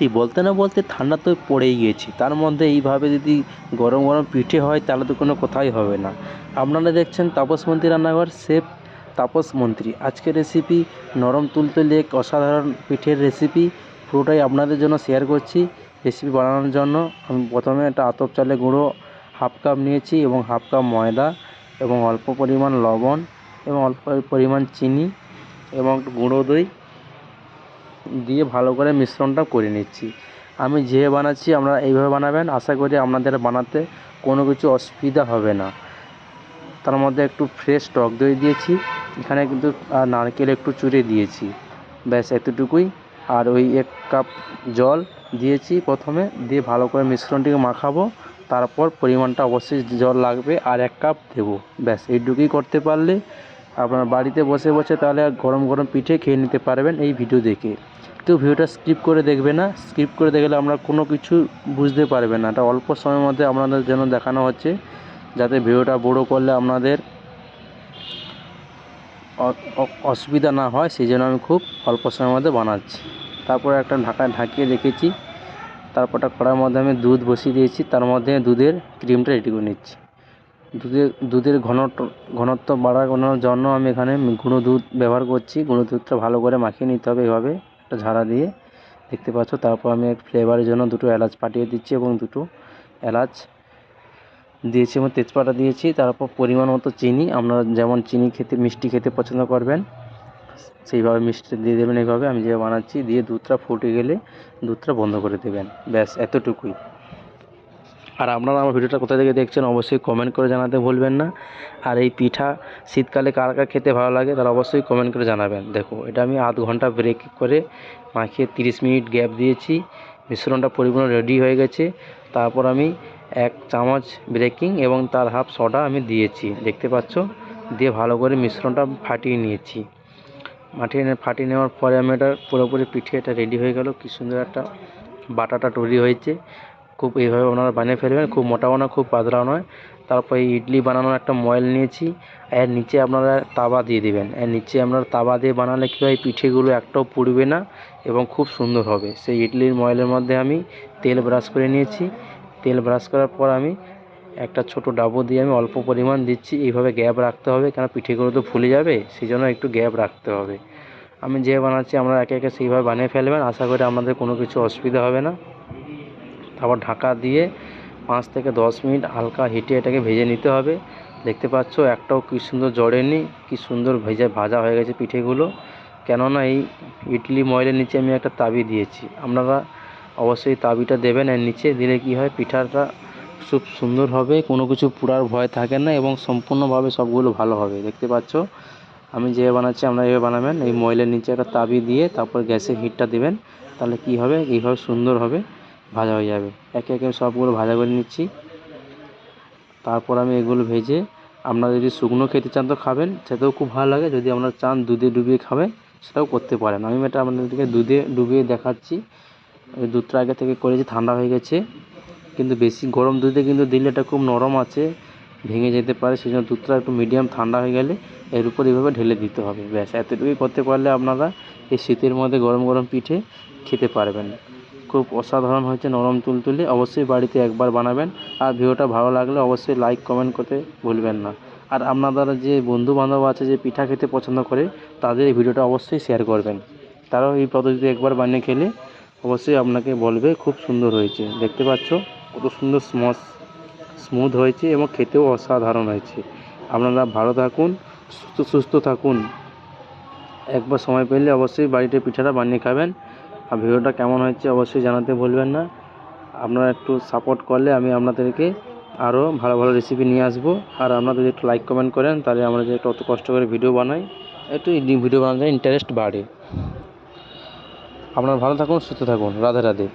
সত্যি বলতে না বলতে ঠান্ডা তো পড়েই গিয়েছে তার মধ্যে এইভাবে যদি গরম গরম পিঠে হয় তাহলে তো কোনো কথাই হবে না। আপনারা দেখছেন তাপস মন্ত্রী রান্নাঘর শেফ তাপস মন্ত্রী। আজকের রেসিপি নরম তুলতুলে এক অসাধারণ পিঠের রেসিপি পুরোটাই আপনাদের জন্য শেয়ার করছি। রেসিপি বানানোর জন্য আমি প্রথমে একটা আতপ চালে গুঁড়ো হাফ কাপ নিয়েছি এবং হাফ কাপ ময়দা এবং অল্প পরিমাণ লবণ এবং অল্প পরিমাণ চিনি এবং গুঁড়ো দই। দিয়ে ভালো করে মিশ্রণটা করে নিচ্ছি। আমি যে বানাচ্ছি আপনারা এইভাবে বানাবেন, আশা করি আপনাদের বানাতে কোনো কিছু অসুবিধা হবে না। তার মধ্যে একটু ফ্রেশ টক দই দিয়েছি, এখানে কিন্তু নারকেল একটু চুড়ে দিয়েছি। ব্যাস, এতটুকুই। আর ওই এক কাপ জল দিয়েছি প্রথমে, দিয়ে ভালো করে মিশ্রণটিকে মাখাবো। তারপর পরিমাণটা অবশ্যই জল লাগবে, আর এক কাপ দেবো। ব্যাস, এইটুকুই করতে পারলে আপনার বাড়িতে বসে বসে তাহলে গরম গরম পিঠে খেয়ে নিতে পারবেন এই ভিডিও দেখে। কেউ ভিডিওটা স্কিপ করে দেখবে না। স্কিপ করে দেখলে আমরা কোনো কিছু বুঝতে পারবে না। এটা অল্প সময়ের মধ্যে আপনাদের জন্য দেখানো হচ্ছে, যাতে ভিডিওটা বড়ো করলে আপনাদের অসুবিধা না হয় সেই জন্য আমি খুব অল্প সময়ের মধ্যে বানাচ্ছি। তারপরে একটা ঢাকায় ঢাকিয়ে রেখেছি। তারপরটা কড়ার মধ্যে আমি দুধ বসিয়ে দিয়েছি। তার মধ্যে দুধের ক্রিমটা রেডি করে নিচ্ছি। দুধের দুধের ঘনত্ব ঘনত্ব বাড়ানোর জন্য আমি এখানে গুঁড়ো দুধ ব্যবহার করছি। গুঁড়ো দুধটা ভালো করে মাখিয়ে নিতে হবে এভাবে একটা ঝাড়া দিয়ে দেখতে পাচ্ছ। তারপর আমি এক ফ্লেভারের জন্য দুটো এলাচ পাঠিয়ে দিচ্ছি এবং দুটো এলাচ দিয়েছি এবং তেজপাতা দিয়েছি। তারপর পরিমাণ মতো চিনি, আপনারা যেমন চিনি খেতে, মিষ্টি খেতে পছন্দ করবেন, সেইভাবে মিষ্টি দিয়ে দেবেন, এইভাবে। আমি যে বানাচ্ছি, দিয়ে দুধটা ফুটে গেলে দুধটা বন্ধ করে দেবেন। ব্যাস, এতটুকুই। আর আপনারা আমার ভিডিওটা কোথা থেকে দেখছেন অবশ্যই কমেন্ট করে জানাতে ভুলবেন না। আর এই পিঠা শীতকালে কার কার খেতে ভালো লাগে তারা অবশ্যই কমেন্ট করে জানাবেন। দেখো, এটা আমি আধ ঘণ্টা ব্রেক করে মাখিয়ে তিরিশ মিনিট গ্যাপ দিয়েছি। মিশ্রণটা পরিপূর্ণ রেডি হয়ে গেছে। তারপর আমি এক চামচ ব্রেকিং এবং তার হাফ সোডা আমি দিয়েছি। দেখতে পাচ্ছ? দিয়ে ভালো করে মিশ্রণটা ফাটিয়ে নিয়েছি। মাটিয়ে নে- ফাটিয়ে নেওয়ার পরে আমি এটা পুরোপুরি পিঠে এটা রেডি হয়ে গেল। কি সুন্দর একটা বাটাটা তৈরি হয়েছে। খুব এইভাবে ওনারা বানিয়ে ফেলবেন, খুব মোটাও না খুব পাতলাও নয়। তারপর এই ইডলি বানানোর একটা ময়েল নিয়েছি, এর নিচে আপনারা তাওয়া দিয়ে দিবেন। এর নিচে আপনারা তাওয়া দিয়ে বানালে কী হয়, পিঠেগুলো একটাও পুড়বে না এবং খুব সুন্দর হবে। সেই ইডলির ময়েলের মধ্যে আমি তেল ব্রাশ করে নিয়েছি। তেল ব্রাশ করার পর আমি একটা ছোট ডাবো দিয়ে আমি অল্প পরিমাণ দিচ্ছি। এইভাবে গ্যাপ রাখতে হবে, কেন পিঠেগুলো তো ফুলে যাবে সেই জন্য একটু গ্যাপ রাখতে হবে। আমি যে বানাচ্ছি আমরা একে একে সেইভাবে বানিয়ে ফেলবেন। আশা করি আপনাদের কোনো কিছু অসুবিধা হবে না। তারপর ঢাকা দিয়ে পাঁচ থেকে দশ মিনিট হালকা হিটে এটাকে ভেজে নিতে হবে। দেখতে পাচ্ছ একটাও কি সুন্দর জড়েনি, কি সুন্দর ভেজে ভাজা হয়ে গেছে পিঠেগুলো। কেননা এই ইডলি ময়লের নিচে আমি একটা তাবি দিয়েছি। আপনারা অবশ্যই তাবিটা দেবেন এর নিচে দিলে কি হয়, পিঠাটা খুব সুন্দর হবে, কোনো কিছু পুরার ভয় থাকে না এবং সম্পূর্ণভাবে সবগুলো ভালো হবে। দেখতে পাচ্ছ, আমি যে বানাচ্ছি আপনারা এভাবে বানাবেন। এই ময়লের নিচে একটা তাবি দিয়ে তারপর গ্যাসের হিটটা দেবেন, তাহলে কি হবে? এইভাবে সুন্দর হবে। ভাজা হয়ে যাবে। একে একে সবগুলো ভাজা করে নিচ্ছি। তারপর আমি এগুলো ভেজে, আপনারা যদি শুকনো খেতে চান তো খাবেন সেটাও খুব ভালো লাগে। যদি আপনারা চান দুধে ডুবিয়ে খাবেন, সেটাও করতে পারেন। আমি এটা আপনাদেরকে দুধে ডুবিয়ে দেখাচ্ছি। দুধটা আগে থেকে করেছি, ঠান্ডা হয়ে গেছে। কিন্তু বেশি গরম দুধে কিন্তু দিলে এটা খুব নরম আছে, ভেঙে যেতে পারে। সেই জন্য দুধটা একটু মিডিয়াম ঠান্ডা হয়ে গেলে এর উপর এইভাবে ঢেলে দিতে হবে। ব্যাস, এতটুকুই করতে পারলে আপনারা এই শীতের মধ্যে গরম গরম পিঠে খেতে পারবেন। খুব অসাধারণ হয়েছে, নরম তুলতুলে। অবশ্যই বাড়িতে একবার বানাবেন। আর ভিডিওটা ভালো লাগলে অবশ্যই লাইক কমেন্ট করতে ভুলবেন না। আর আপনাদের যে বন্ধু বান্ধব আছে যে পিঠা খেতে পছন্দ করে, তাদের এই ভিডিওটা অবশ্যই শেয়ার করবেন। তারাও এই পদ্ধতিতে একবার বানিয়ে খেলে অবশ্যই আপনাকে বলবে, খুব সুন্দর হয়েছে। দেখতে পাচ্ছ, কত সুন্দর স্মস স্মুথ হয়েছে এবং খেতেও অসাধারণ হয়েছে। আপনারা ভালো থাকুন, সুস্থ সুস্থ থাকুন। একবার সময় পেলে অবশ্যই বাড়িতে পিঠাটা বানিয়ে খাবেন। আর ভিডিওটা কেমন হয়েছে অবশ্যই জানাতে ভুলবেন না। আপনারা একটু সাপোর্ট করলে আমি আপনাদেরকে আরও ভালো ভালো রেসিপি নিয়ে আসব। আর আপনারা যদি একটু লাইক কমেন্ট করেন, তাহলে আমরা যে একটু অত কষ্ট করে ভিডিও বানাই, একটু ভিডিও বানাতে ইন্টারেস্ট বাড়ে। আপনারা ভালো থাকুন, সুস্থ থাকুন। রাধে রাধে।